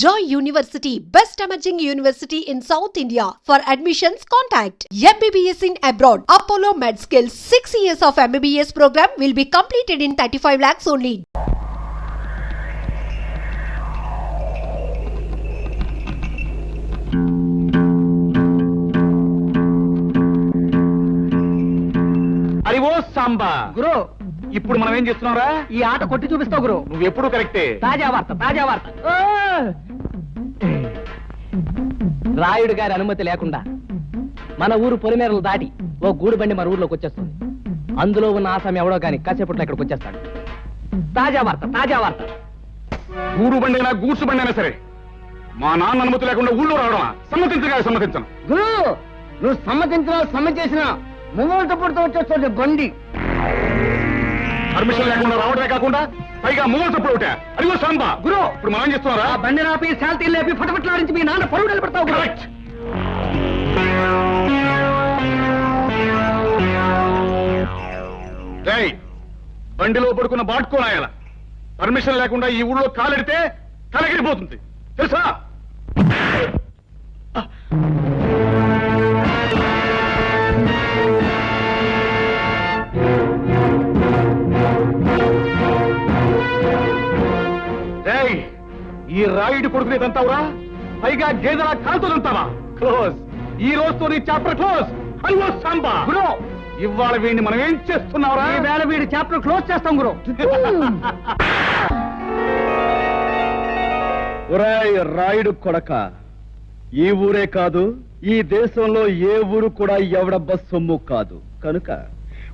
Joy university best emerging university in South India for admissions contact MBBS in abroad Apollo Med Skills six years of MBBS program will be completed in thirty five lakhs only ఇప్పుడు మనం ఏం చేస్తున్నావురా? ఈ ఆట కొట్టి చూపిస్తావు గురు. నువ్వు ఎప్పుడు కరెక్టే? తాజా వార్త తాజా వార్త. రాయుడు గారి అనుమతి లేకుండా మన ఊరు పొలిమేరలు దాటి ఓ గూడు బండి మన ఊర్లోకి వచ్చేస్తుంది. అందులో ఉన్న ఆసామి ఎవడో కానీ కాసేపట్లో ఇక్కడికి వచ్చేస్తాడు. తాజా వార్త తాజా వార్త. గూడు బండి అయినా గూడ్సు బండి అయినా సరే మా నాన్న అనుమతి లేకుండా ఊళ్ళో రావడమా? సమ్మతించగా సమ్మతించను. గురు నువ్వు సమ్మతించినా సమ్మ చేసినా ముంగోట పుడుతూ వచ్చేస్తుంది బండి పర్మిషన్ లేకుండా రావడమే కాకుండా పైగా తప్పుడు ఒకటే. అది ఓ సాంబా. గురు. ఇప్పుడు మనం చేస్తున్నారా? ఆ బండి రాపి శాల్తీ లేపి ఫటఫట్లాడించి మీ నాన్న పరువు నిలబెడతావు గురు. కరెక్ట్ రేయ్, బండిలో పడుకున్న బాట్కోనాయాల పర్మిషన్ లేకుండా ఈ ఊళ్ళో కాలెడితే తలగిరిపోతుంది తెలుసా? ఈ రాయుడి కొడుకుని తంతావురా పైగా గేదెల కాలుతో తంతావా క్లోజ్. ఈ రోజుతో నీ చాప్టర్ క్లోజ్. హలో సాంబా. గురు. ఇవాళ వీడిని మనం ఏం చేస్తున్నావురా? ఈ వేళ వీడి చాప్టర్ క్లోజ్ చేస్తాం గురు. ఒరాయ్ రాయుడు కొడక. ఈ ఊరే కాదు ఈ దేశంలో ఏ ఊరు కూడా ఎవడబ్బ సొమ్ము కాదు. కనుక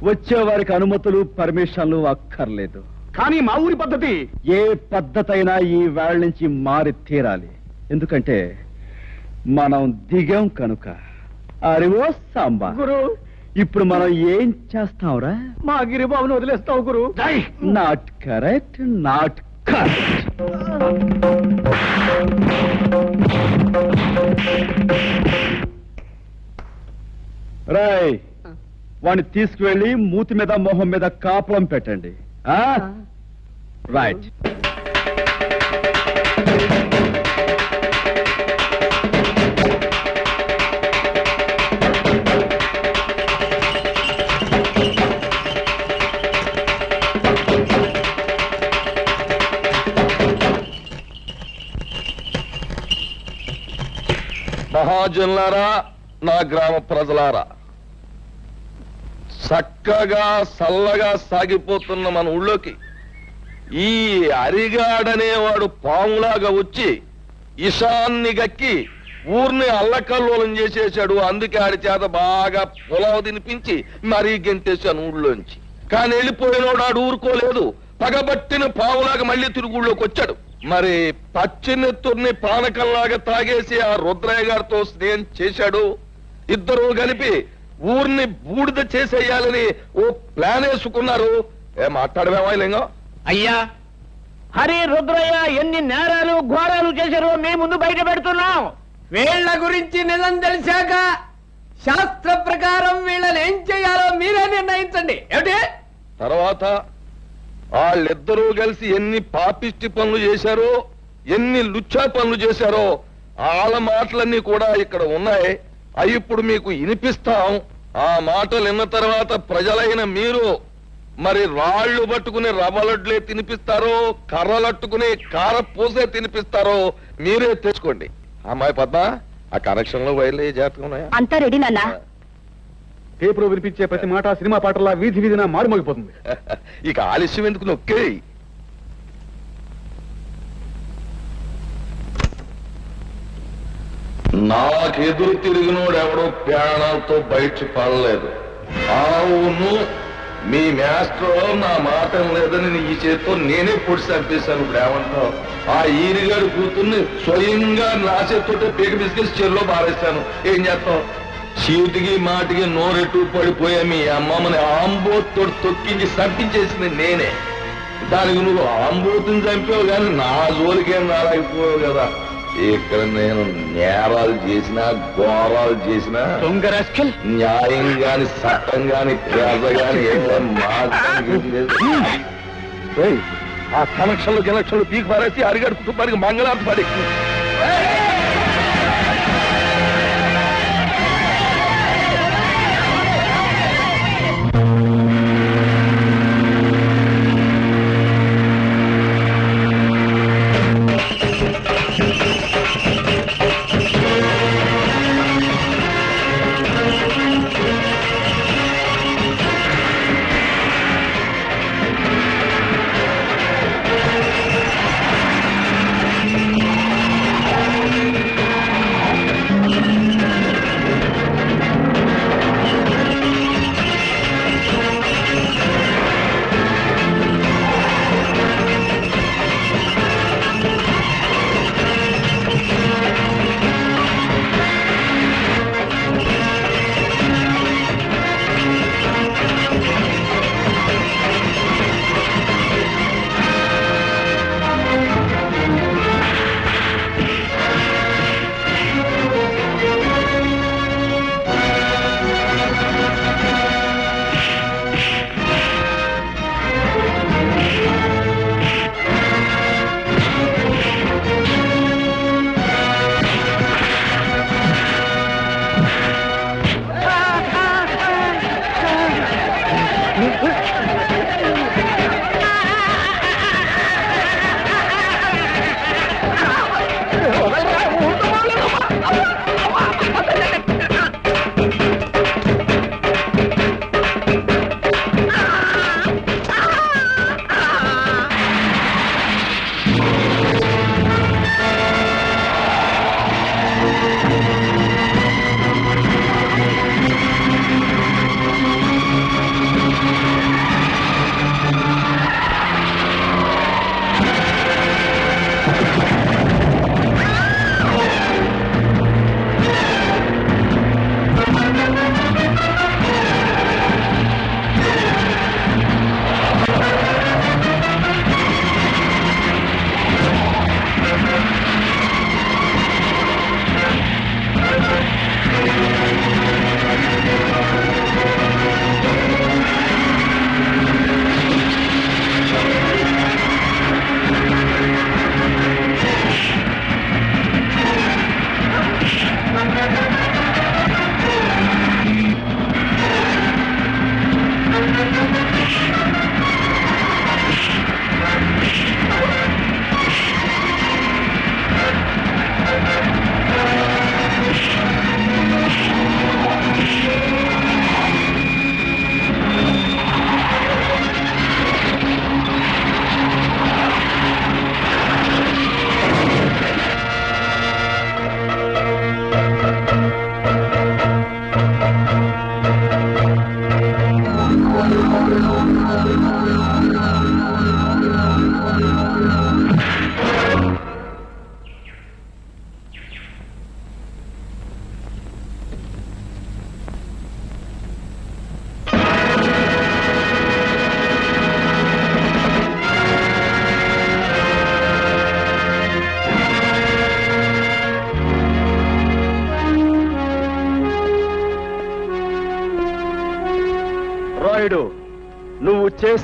వచ్చే వారికి అనుమతులు పర్మిషన్లు అక్కర్లేదు. కానీ మా ఊరి పద్ధతి ఏ పద్ధతైనా ఈ వేళ నుంచి మారి తీరాలి. ఎందుకంటే మనం దిగాం కనుక. అరివో సాంబా. గురు. ఇప్పుడు మనం ఏం చేస్తాంరా మా గిరిబాబుని వదిలేస్తావు గురు. నాట్ కరెక్ట్ నాట్ కరెక్ట్ రాయ్! వాడిని తీసుకువెళ్ళి మూతి మీద మొహం మీద కాపలం పెట్టండి. రైట్ మహాజనులారా నా గ్రామ ప్రజలారా చక్కగా సల్లగా సాగిపోతున్న మన ఊళ్ళోకి ఈ అరిగాడనేవాడు పాములాగా వచ్చి ఇషాన్ని గక్కి ఊర్ని అల్లకల్లోలం చేసేశాడు. అందుకే ఆడి చేత బాగా పొలవ తినిపించి మరీ గెంటేశాను ఊళ్ళోంచి. కానీ వెళ్ళిపోయినోడు ఆడు ఊరుకోలేదు. పగబట్టిన పావులాగా మళ్ళీ తిరుగుళ్ళోకి వచ్చాడు. మరి పచ్చినెత్తుర్ని పానకంలాగా తాగేసి ఆ రుద్రయ్య గారితో స్నేహం చేశాడు. ఇద్దరు కలిపి ఊర్ని బూడిద చేసేయాలని ఓ ప్లాన్ వేసుకున్నారు. ఏ మాట్లాడమేమా లింగం. అయ్యా! హరి రుద్రయ్య ఎన్ని నేరాలు ఘోరాలు చేశారో మీ ముందు బయట పెడుతున్నాం. వీళ్ళ గురించి నిజం తెలిసాక శాస్త్ర ప్రకారం వీళ్ళని ఏం చేయాలో మీరే నిర్ణయించండి. ఏమిటి? తర్వాత వాళ్ళిద్దరూ కలిసి ఎన్ని పాపిష్టి పనులు చేశారో ఎన్ని లుచ్చా పనులు చేశారో వాళ్ళ మాటలన్నీ కూడా ఇక్కడ ఉన్నాయి. అవి ఇప్పుడు మీకు వినిపిస్తాం. ఆ మాటలు విన్న తర్వాత ప్రజలైన మీరు మరి రాళ్ళు పట్టుకుని రవ్వలడ్లే తినిపిస్తారో కర్రలట్టుకుని కార పూసే తినిపిస్తారో మీరే తెచ్చుకోండి అమ్మాయి పద్మ ఆ కనెక్షన్లో వైర్లు ఏ జాతకం ఉన్నాయా? అంతా రెడీ నాన్న. పేపర్ వినిపించే ప్రతి మాట సినిమా పాటలా వీధి వీధిన మారుమోగిపోతుంది. ఇక ఆలస్యం ఎందుకు నొక్కేయి? నాకెదురు తిరిగినోడు ఎవడో ప్రాణాలతో బయట పడలేదు. అవును మీ మాస్టర్ నా మాట లేదని ఈ చేత్తో నేనే పొడి చంపేశాను ఇప్పుడు ఏమంటావు ఆ ఈరిగాడు కూతుర్ని స్వయంగా నా చేత్తోటే పీక బిస్కెట్స్ చెల్లో బారేశాను ఏం చేస్తావు? చీటికి మాటికి నోరెట్టు పడిపోయా మీ అమ్మమ్మని ఆంబోతో తొక్కించి చంపించేసింది నేనే. దానికి నువ్వు ఆంబోతుని చంపావు కానీ నా జోలికేం రాలేకపోయావు కదా. ఇక్కడ నేను నేరాలు చేసినా ఘోరాలు చేసినా న్యాయం గాని చట్టం గాని పేద గాని ఆ కనెక్షన్లు కనెక్షన్లు పీకి పారేసి అరిగడు కుటుంబానికి మంగళార్థ పడి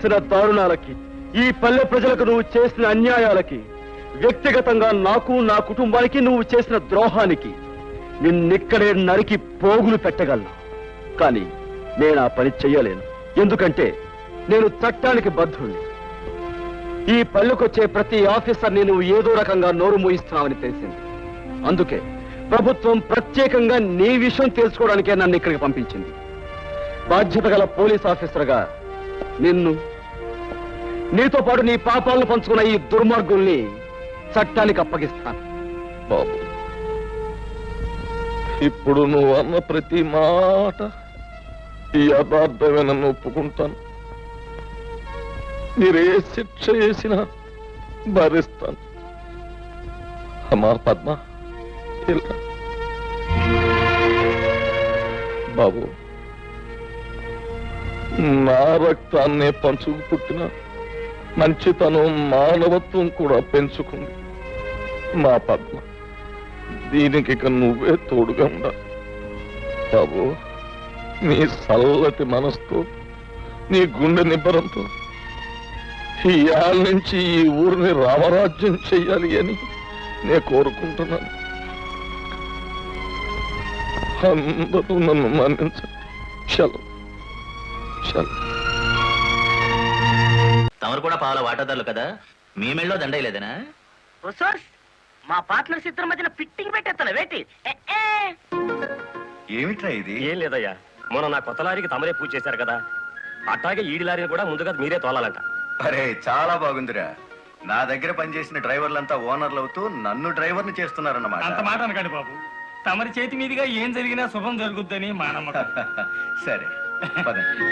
చేసిన దారుణాలకి ఈ పల్లె ప్రజలకు నువ్వు చేసిన అన్యాయాలకి వ్యక్తిగతంగా నాకు నా కుటుంబానికి నువ్వు చేసిన ద్రోహానికి నిన్నిక్కడే నరికి పోగులు పెట్టగలను. కానీ నేను ఆ పని చెయ్యలేను. ఎందుకంటే నేను చట్టానికి బద్ధుణ్ణి. ఈ పల్లెకొచ్చే ప్రతి ఆఫీసర్ని నువ్వు ఏదో రకంగా నోరు మోయిస్తున్నావని తెలిసింది. అందుకే ప్రభుత్వం ప్రత్యేకంగా నీ విషయం తెలుసుకోవడానికే నన్ను ఇక్కడికి పంపించింది. బాధ్యత గల పోలీస్ ఆఫీసర్గా నిన్ను నీతో పాటు నీ పాపాలను పంచుకున్న ఈ దుర్మార్గుల్ని చట్టానికి అప్పగిస్తాను. బాబు ఇప్పుడు నువ్వు అన్న ప్రతి మాట ఈ యథార్థమేనని ఒప్పుకుంటాను. మీరే శిక్ష చేసినా భరిస్తాను. అమ్మా పద్మ ఇలా. బాబు నా రక్తాన్నే పంచుకు పుట్టినా మంచితనం మానవత్వం కూడా పెంచుకుంది. మా పద్మ దీనికి ఇక నువ్వే తోడుగా ఉండాలి. బాబు నీ చల్లటి మనసుతో నీ గుండె నిబ్బరంతో ఈ ఏళ్ళ నుంచి ఈ ఊరిని రామరాజ్యం చెయ్యాలి అని నేను కోరుకుంటున్నాను. అందరూ నన్ను మన్నించండి. సెలవు సెలవు తమరు కూడా పాల వాటాదారులు కదా? మీ మెళ్ళో దండయలేదనా మా పార్ట్నర్స్ ఇద్దరి మధ్యన ఫిట్టింగ్ పెట్టేస్తాను వేటి. ఏమిట్రా ఇది? ఏం లేదయ్యా. మొన్న నా కొత్త లారీకి తమరే పూజ చేశారు కదా. అట్లాగే ఈడి లారీని కూడా ముందుగా మీరే తోలాలంట. అరే చాలా బాగుందిరా. నా దగ్గర పనిచేసిన డ్రైవర్లంతా ఓనర్లు అవుతూ నన్ను డ్రైవర్ని చేస్తున్నారన్నమాట. అంత మాట అనకండి బాబు. తమరి చేతి మీదుగా ఏం జరిగినా శుభం జరుగుద్దని మా నమ్మకం. సరే పదండి.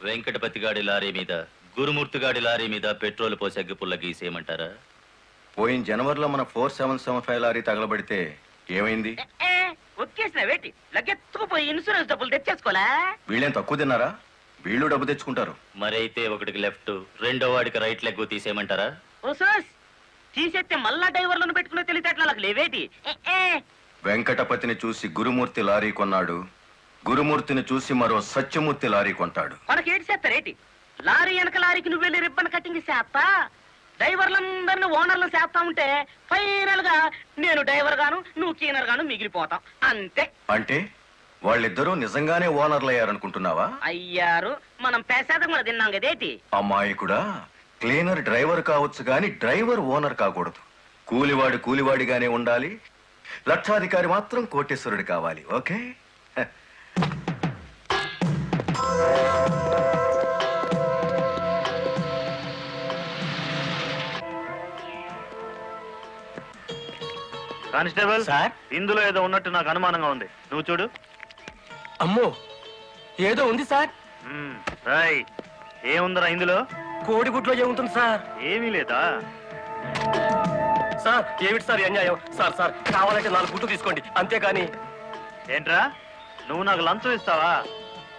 వెంకటపతి గాడి లారీ మీద గురుమూర్తి గాడి లారీ మీద పెట్రోల్ పోసి అగ్గిపుల్ల గీసేయమంటారా? పోయిన జనవరిలో మన four seven seven five lorry తగలబడితే ఏమైంది. ఒక్కేసిన వేటి లగ్గెత్తుకుపోయి ఇన్సూరెన్స్ డబ్బులు తెచ్చేసుకోలే? వీళ్ళేం తక్కువ తిన్నారా? వీళ్ళు డబ్బు తెచ్చుకుంటారు. మరైతే ఒకటికి లెఫ్ట్ రెండో వాడికి రైట్ లెగ్ తీసేయమంటారా? తీసేస్తే మళ్ళా డ్రైవర్లను పెట్టుకునే తెలిసేట్లా లేవేటి. వెంకటపతిని చూసి గురుమూర్తి లారీ కొన్నాడు. గురుమూర్తిని చూసి మరో సత్యమూర్తి లారీ కొంటాడు. మనకి ఏడు చేస్తారేటి లారీ వెనక లారీకి నువ్వు వెళ్ళి రిబ్బన్ కటింగ్ చేస్తా డ్రైవర్లందరిని ఓనర్లు చేస్తా ఉంటే ఫైనల్గా నేను డ్రైవర్ గాను నువ్వు క్లీనర్ గాను మిగిలిపోతాం. అంతే. అంటే వాళ్ళిద్దరూ నిజంగానే ఓనర్లు అయ్యారనుకుంటున్నావా అయ్యారు. మనం పేసాదం కూడా తిన్నాం కదేటి అమ్మాయికుడా క్లీనర్ డ్రైవర్ కావచ్చు గాని డ్రైవర్ ఓనర్ కాకూడదు. కూలివాడు కూలివాడిగానే ఉండాలి. లక్షాధికారి మాత్రం కోటేశ్వరుడు కావాలి ఓకే? Constable sir? ఇందులో ఏదో ఉన్నట్టు నాకు అనుమానంగా ఉంది. నువ్వు చూడు. అమ్మో ఏదో ఉంది సార్. రాయ్ ఏముందరా ఇందులో? కోడిగుడ్లో ఏముంటుంది సార్? ఏమీ లేదా? సార్ ఏమిటి సార్ ఈ అన్యాయం? సార్ సార్ కావాలంటే నాలుగు గుడ్లు తీసుకోండి. అంతేగాని ఏంట్రా? నువ్వు నాకు లంచం ఇస్తావా?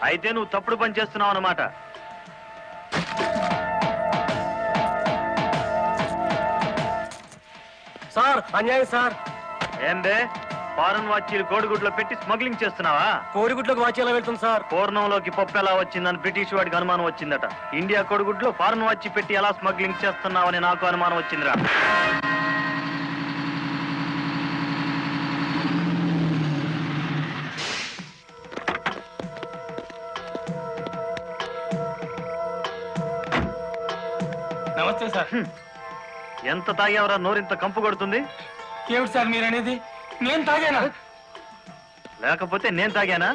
అయితే నువ్వు తప్పుడు పని చేస్తున్నావు అన్నమాట. సార్ అన్యాయం సార్. ఏం బే ఫారెన్ వాచీలు కోడిగుడ్లో పెట్టి స్మగ్లింగ్ చేస్తున్నావా? కోడిగుడ్లోకి వాచి ఎలా వెళ్తుంది సార్. పూర్ణంలోకి పప్పు ఎలా వచ్చిందని బ్రిటిష్ వాడికి అనుమానం వచ్చిందట. ఇండియా కోడిగుడ్లో ఫారెన్ వాచి పెట్టి ఎలా స్మగ్లింగ్ చేస్తున్నావని నాకు అనుమానం వచ్చిందిరా. నమస్తే సార్. ఎంత తాగేవరా నోరింత కంపు కొడుతుంది? ఏమిటి సార్ మీరు అనేది నేను తాగానా? లేకపోతే నేను తాగానా?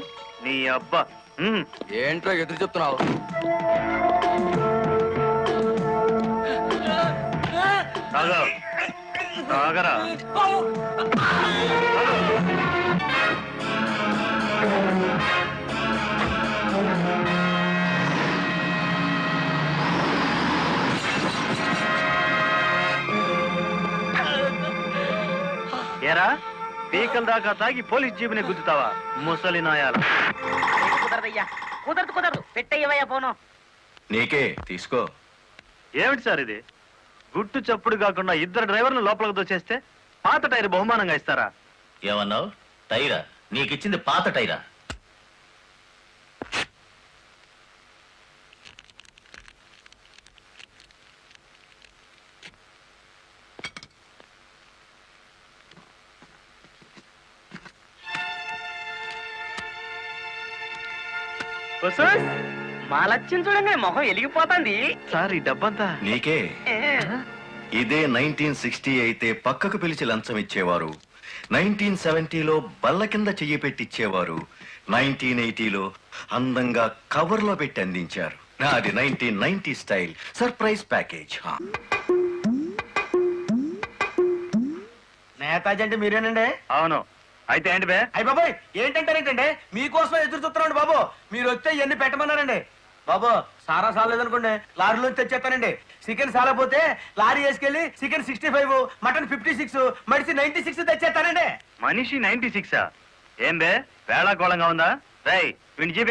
నీ అబ్బా. ఉమ్. ఏంట్రా ఎదురు చెప్తున్నావు? తాగా. తాగరా. పీకల దాకా తాగి పోలీస్ జీబుని గుద్దుతావా? ముసలి నాయాల. కుదరదయ్యా. కుదరదు కుదరదు. పెట్టయ్యవయ్యా పోను. నీకే తీసుకో. ఏమిటి సార్ ఇది? గుట్టు చప్పుడు కాకుండా ఇద్దరు డ్రైవర్లు లోపలికి దోచేస్తే పాత టైర్ బహుమానంగా ఇస్తారా? ఏమన్నావు? టైరా? నీకిచ్చింది పాత టైరా? మా లక్ష్యం చూడండి మొహం వెలిగిపోతుంది సార్ ఈ డబ్బంతా? నీకే. ఇదే నైన్టీన్ సిక్స్టీ అయితే పక్కకు పిలిచి లంచం ఇచ్చేవారు. నైన్టీన్ సెవెంటీలో బల్ల కింద చెయ్యి పెట్టిచ్చేవారు. నైన్టీన్ ఎయిటీలో అందంగా కవర్లో పెట్టి అందించారు. నాది nineteen ninety style surprise package. హా. నేతాజీ అంటే మీరేనండి? అవును. అయితే ఏంటి బే? అయ్య బాబాయ్ ఏంటంటారేంటండి మీకోసం ఎదురు చూస్తున్నాండి బాబు. మీరు వచ్చే ఇవన్నీ పెట్టమన్నారండి. బాబు సారా సాలేదనుకోండి లారీలో తెచ్చేస్తానండి. చికెన్ సాలపోతే lorry వేసుకెళ్ళి chicken sixty five mutton fifty six మడిసి ninety six తెచ్చేస్తానండి. మనిషి నైన్టీ సిక్సా ఏం బే? వేళాకోళంగా ఉందా? రై వీడిని జీప్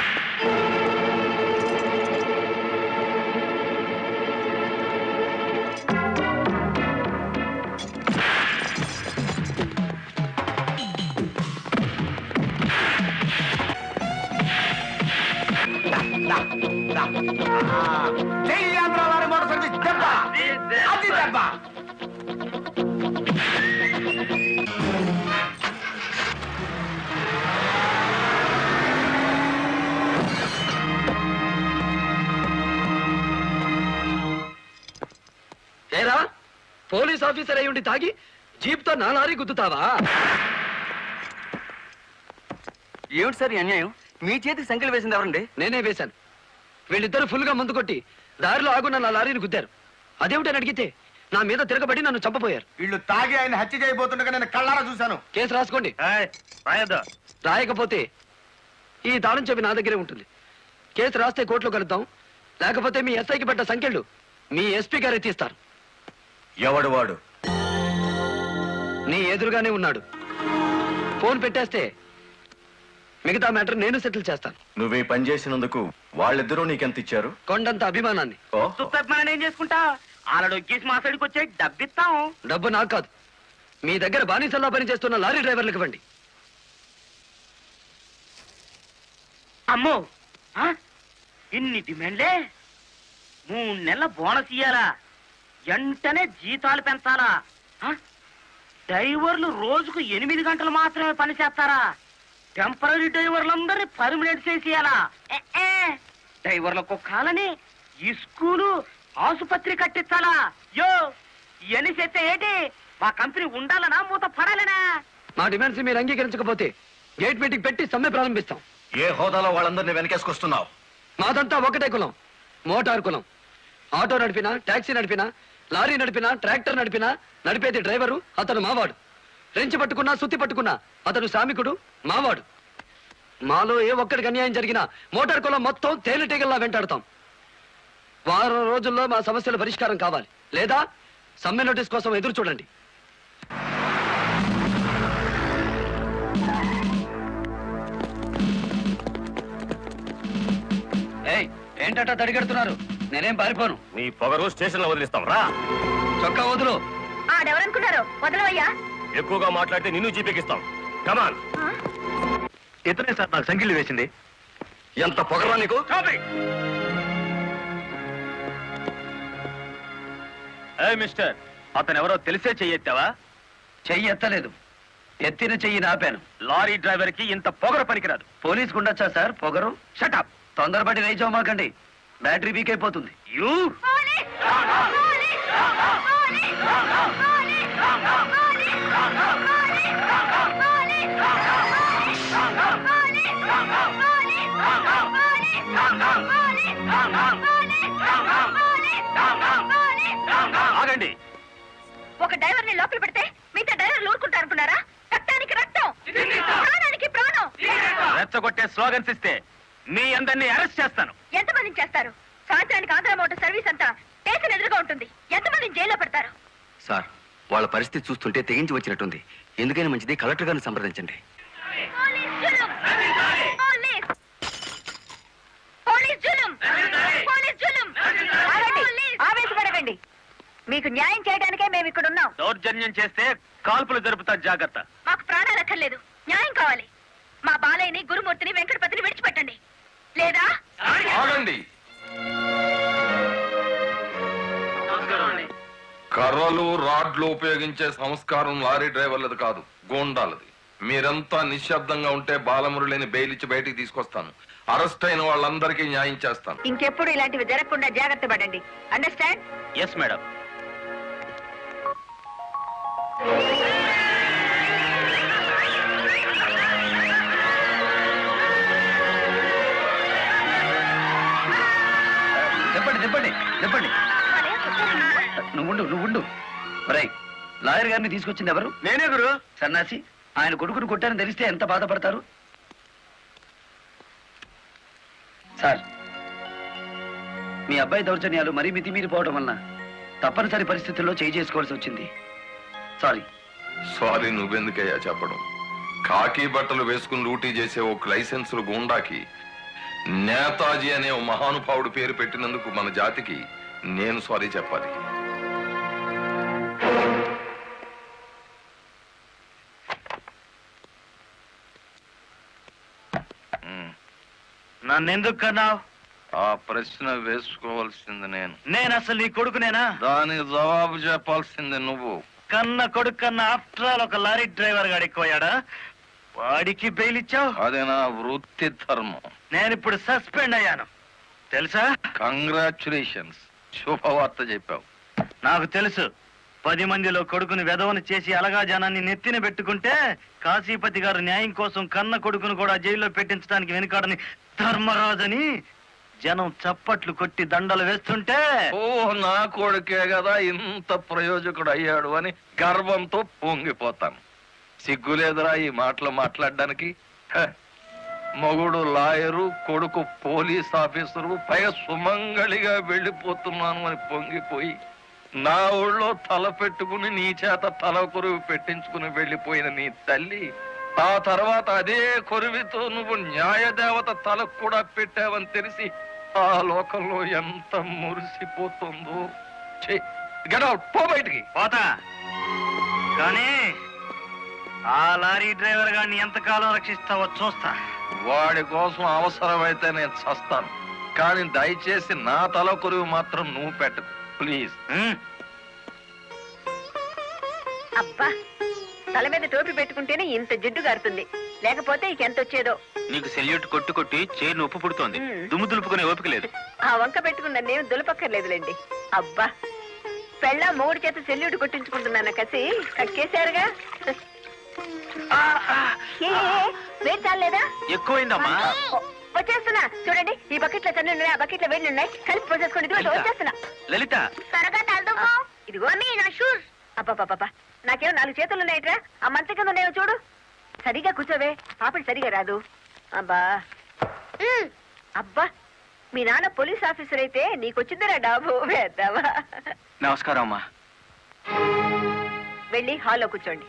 ఏరా పోలీస్ ఆఫీసర్ అయి ఉండి తాగి జీప్తో నా లారీ గుద్దుతావా? ఏమిటి సార్ ఈ అన్యాయం? మీ చేతికి సంఖ్యలు వేసింది ఎవరండి? నేనే వేశాను. వీళ్ళిద్దరు ఫుల్గా ముందు కొట్టి దారిలో ఆగున్న నా లారీని గుద్దారు. అదేమిటని అడిగితే నా మీద తిరగబడి నన్ను చంపపోయారు వీళ్ళు తాగి ఆయన హత్య చేయబోతుండగా నేను కళ్ళారా చూశాను. కేసు రాసుకోండి. రాయకపోతే ఈ తాళం చెవి నా దగ్గరే ఉంటుంది. కేసు రాస్తే కోర్టులో కలుద్దాం. లేకపోతే మీ ఎస్ఐకి పెట్ట సంఖ్యలు మీ ఎస్పీ గారే తీస్తారు. ఎవడు వాడు? నీ ఎదురుగానే ఉన్నాడు. ఫోన్ పెట్టేస్తే మిగతా మ్యాటర్ నేను సెటిల్ చేస్తాను. నువ్వు ఈ పని చేసినందుకు వాళ్ళిద్దరూ నీకెంత ఇచ్చారు? కొండంత అభిమానాన్ని. మనం ఏం చేసుకుంటా? ఆలడు ఎక్కేసి మా సైడ్కి వచ్చే డబ్బిస్తాం. డబ్బు నాకు కాదు. మీ దగ్గర బానిసల్లా పనిచేస్తున్న లారీ డ్రైవర్లకు ఇవ్వండి. అమ్మో! ఆ? ఇన్ని డిమాండ్లే? మూడు నెలల బోనస్ ఇయ్యాలా? వెంటనే జీతాలు పెంచాలా? ఆ? డ్రైవర్లు రోజుకు ఎనిమిది గంటలు మాత్రమే పని చేస్తారా? టెంపరీ డ్రైవర్లందరినీ పర్మనెంట్ చేసేయాలా. డ్రైవర్లకు కాలని ఈ స్కూలు ఆసుపత్రి కట్టించాలా? యో ఇవన్నీ చేస్తే ఏంటి? మా కంపెనీ ఉండాలనా మూత పడాలనా? మా డిమాండ్స్ మీరు అంగీకరించకపోతే గేట్ మీటింగ్ పెట్టి సమ్మె ప్రారంభిస్తాం. ఏ హోదాలో వాళ్ళందరినీ వెనకేసుకొస్తున్నావు? మాదంతా ఒకటే కులం. మోటార్ కులం. ఆటో నడిపినా టాక్సీ నడిపినా లారీ నడిపినా ట్రాక్టర్ నడిపినా నడిపేది డ్రైవరు అతను మావాడు. రెంచి పట్టుకున్నా సుత్తి పట్టుకున్నా. అతను శ్రామికుడు మావాడు. మాలో ఏ ఒక్కడికి అన్యాయం జరిగినా మోటార్ కులం మొత్తం తేలిటీగల్లా వెంటాడతాం. వారం రోజుల్లో మా సమస్యల పరిష్కారం కావాలి. లేదా సమ్మె నోటీస్ కోసం ఎదురు చూడండి. ఏయ్ ఏంటట తడిగడుతున్నారు? నేనేం పారిపోను. నీ పొగరు స్టేషన్లో వదిలిస్తాం రా. చొక్కా వదులు. ఆడెవరనుకున్నారు? వదలవయ్యా. ఎక్కువగా మాట్లాడితే నిన్ను జీపీకిస్తాం కమాన్ ఇతనే సార్ నాకు సంఖ్యలు వేసింది. ఎంత పొగరా నీకు? మిస్టర్ అతను ఎవరో తెలిసే చెయ్యెత్తావా? చెయ్యి ఎత్తలేదు ఎత్తిన చెయ్యి నాపాను. లారీ డ్రైవర్కి ఇంత పొగర పనికిరాదు. పోలీస్ ఉండొచ్చా సార్? పొగరు? షటప్ తొందరపడి రైచోమాకండి బ్యాటరీ వీక్ అయిపోతుంది. యూ ఆగండి. ఒక డ్రైవర్ని లోపల పెడితే మిగతా డ్రైవర్లు ఊరుకుంటారు అనుకున్నారా? రక్తానికి రక్తం. ప్రాణానికి ప్రాణం. రెచ్చగొట్టే స్లోగన్స్ ఇస్తే మీ అందరినీ అరెస్ట్ చేస్తాను. ఎంతమందిని చేస్తారు? సాయంత్రానికి ఆంధ్ర మోటార్ సర్వీస్ అంతా స్టేషన్ ఎదురుగా ఉంటుంది. ఎంతమందిని జైల్లో పెడతారు? సార్ వాళ్ళ పరిస్థితి చూస్తుంటే తెగించి వచ్చినట్టుంది ఎందుకైనా మంచిది కలెక్టర్ గారిని సంప్రదించండి పోలీస్ జులుం! పోలీస్! పోలీస్ జులుం! పోలీస్ జులుం! ఆగండి! ఆవేశపడకండి మీకు న్యాయం చేయడానికే మేము ఇక్కడ ఉన్నాం దౌర్జన్యం చేస్తే కాల్పులు జరుపుతా జాగ్రత్త మాకు ప్రాణాలు అక్కర్లేదు న్యాయం కావాలి మా బాలయ్యని గురుమూర్తిని వెంకటపతిని విడిచిపెట్టండి లేదా ఆగండి కర్రలు రాడ్లు ఉపయోగించే సంస్కారం లారీ డ్రైవర్లది కాదు గోండాలది. మీరంతా నిశ్శబ్దంగా ఉంటే బాలమురళిని బెయిలిచ్చి బయటికి తీసుకొస్తాను. అరెస్ట్ అయిన వాళ్ళందరికీ న్యాయం చేస్తాను. ఇంకెప్పుడు ఇలాంటివి జరగకుండా జాగ్రత్త పడండి. అండర్స్టాండ్ ఎస్ మేడం గారిని తీసుకొచ్చింది ఎవరు? నేనే గురు. సన్నాసి ఆయన కొడుకును కొట్టారని తెలిస్తే ఎంత బాధపడతారు? సార్ మీ అబ్బాయి దౌర్జన్యాలు మరీ మితిమీరిపోవడం వలన తప్పనిసరి పరిస్థితుల్లో చేయి చేసుకోవాల్సి వచ్చింది. సారీ సారీ నువ్వెందుకయ్యా చెప్పడం? కాకి బట్టలు వేసుకుని డ్యూటీ చేసే ఒక లైసెన్సులు గుండాకి నేతాజీ అనే ఓ మహానుభావుడు పేరు పెట్టినందుకు మన జాతికి నేను సారీ చెప్పాలి. నన్నెందుకు కన్నావు ఆ ప్రశ్న వేసుకోవాల్సింది నేను. నేను అసలు నీ కొడుకునేనా? దానికి జవాబు చెప్పాల్సింది నువ్వు. కన్న కొడుకు కన్న ఆఫ్టర్ ఆల్ ఒక లారీ డ్రైవర్ గాడు ఎక్కువయ్యాడా వాడికి బెయిల్ ఇచ్చావు? అది నా వృత్తి ధర్మం. నేను ఇప్పుడు సస్పెండ్ అయ్యాను. తెలుసా? కంగ్రాచులేషన్స్ శుభవార్త చెప్పావు. నాకు తెలుసు. పది మందిలో కొడుకుని వెధవను చేసి అలగా జనాన్ని నెత్తిన పెట్టుకుంటే కాశీపతి గారు న్యాయం కోసం కన్న కొడుకును కూడా జైల్లో పెట్టించడానికి వెనుకాడని ధర్మరాజని జనం చప్పట్లు కొట్టి దండలు వేస్తుంటే ఓ నా కొడుకే కదా ఇంత ప్రయోజకుడు అయ్యాడు అని గర్వంతో పొంగిపోతాను. సిగ్గులేదురా ఈ మాటలు మాట్లాడడానికి? మగుడు లాయరు కొడుకు పోలీస్ ఆఫీసరు పై సుమంగళిగా వెళ్ళిపోతున్నాను అని పొంగిపోయి నా ఊళ్ళో తల పెట్టుకుని నీ చేత తల కొరువు పెట్టించుకుని వెళ్ళిపోయిన నీ తల్లి ఆ తర్వాత అదే కొరువితో నువ్వు న్యాయదేవత తలకు కూడా పెట్టావని తెలిసి ఆ లోకంలో ఎంత మురిసిపోతుందో. గెట్ అవుట్ పో బయటికి. పోతా. కానీ ఆ లారీ డ్రైవర్ గారిని ఎంతకాలం రక్షిస్తావో చూస్తా. వాడి కోసం అవసరమైతే నేను చస్తాను. కానీ దయచేసి నా తల కొరువు మాత్రం నువ్వు పెట్టకు. ప్లీజ్? అబ్బా తల మీద టోపీ పెట్టుకుంటేనే ఇంత జిడ్డు గారుతుంది. లేకపోతే ఇక ఎంత వచ్చేదో నీకు సెల్యూట్ కొట్టు కొట్టి చేరు ఉప్పు పుడుతోంది. దుమ్ము దులుపుకునే ఓపిక లేదు. ఆ వంక పెట్టుకున్న నేను దులపక్కర్లేదులేండి. అబ్బా. పెళ్ళ మూడు చేత సెల్యూట్ కొట్టించుకుంటున్నాను కసి? కక్కేశారుగా వేడి చాలేదా ఎక్కువైందమ్మా. వచ్చేస్తున్నా. చూడండి ఈ బకెట్లో తన్ను ఉన్నాయి ఆ బకెట్లో వేడి ఉన్నాయి. కలిపి లలిత. వచ్చేస్తున్నా. లలిత. త్వరగా తలదుకో ఇదిగో నా షూస్. నాకేమో నాలుగు చేతులు ఉన్నాయట్రా. ఆ మంచం కింద ఉన్నాయో చూడు. సరిగా కూర్చోవే. పాపడి సరిగా రాదు. అబ్బా. అబ్బా మీ నాన్న పోలీస్ ఆఫీసర్ అయితే నీకొచ్చిందిరా డాబు. వేద్దావా నమస్కారం అమ్మా. వెళ్ళి హాల్లో కూర్చోండి.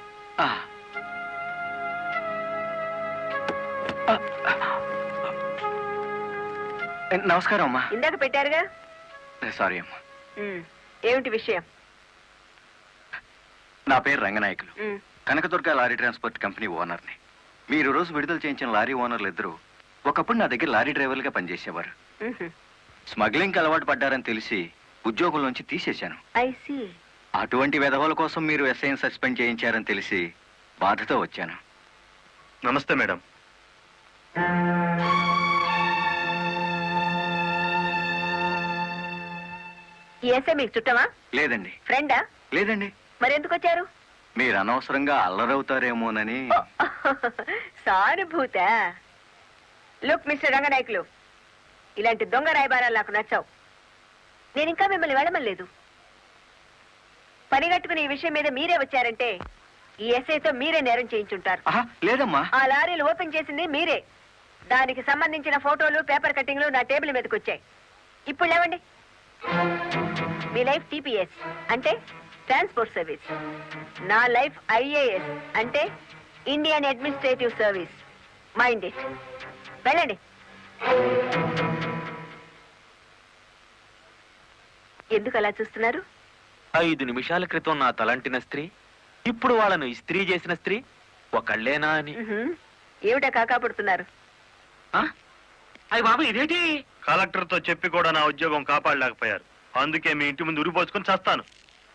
నమస్కారం అమ్మా. ఇందాక పెట్టారుగా? సారీ అమ్మా. ఏమిటి విషయం? నా పేరు Ranganayakulu. Kanakadurga lorry transport company ఓనర్ని. మీరు రోజు విడుదల చేయించిన లారీ ఓనర్లు ఇద్దరు ఒకప్పుడు నా దగ్గర లారీ డ్రైవర్లుగా పనిచేసేవారు. స్మగ్లింగ్కి అలవాటు పడ్డారని తెలిసి ఉద్యోగుల నుంచి తీసేశాను. అటువంటి వెధవల కోసం మీరు ఎస్ఐని సస్పెండ్ చేయించారని తెలిసి బాధతో వచ్చాను. నమస్తే మేడం. మీకు చుట్టమా? లేదండి. ఫ్రెండా? లేదండి. మరి ఎందుకు వచ్చారు మీరు అనవసరంగా అల్లరవుతారేమోనని సానుభూత. లుక్ మిస్టర్ రంగనాయకులు ఇలాంటి దొంగ రాయబారాలు నాకు నచ్చావు. నేను ఇంకా మిమ్మల్ని వెళ్ళమలేదు పని కట్టుకుని ఈ విషయం మీద మీరే వచ్చారంటే ఈ ఎస్ఐతో మీరే నేరం చేయించుంటారు. లేదమ్మా. ఆ లారీలు ఓపెన్ చేసింది మీరే. దానికి సంబంధించిన ఫోటోలు పేపర్ కట్టింగ్లు నా టేబుల్ మీదకి వచ్చాయి ఇప్పుడు లేవండి. మీ లైఫ్ టీపీఎస్. అంటే? ట్రాన్స్పోర్ట్ సర్వీస్ నా లైఫ్ ఐఏఎస్ అంటే Indian administrative service. Mind it వెళ్ళండి. ఎందుకు అలా చూస్తున్నారు? ఐదు నిమిషాల క్రితం నా తలంటిన స్త్రీ ఇప్పుడు వాళ్ళను ఇస్త్రీ చేసిన స్త్రీ ఒకళ్ళేనా అని. ఏమిటా కాకాపడుతున్నారు అయ్యి బాబు ఇదేంటి? కలెక్టర్తో చెప్పి కూడా నా ఉద్యోగం కాపాడలేకపోయారు. అందుకే మీ ఇంటి ముందు ఉరిపోసుకొని చేస్తాను.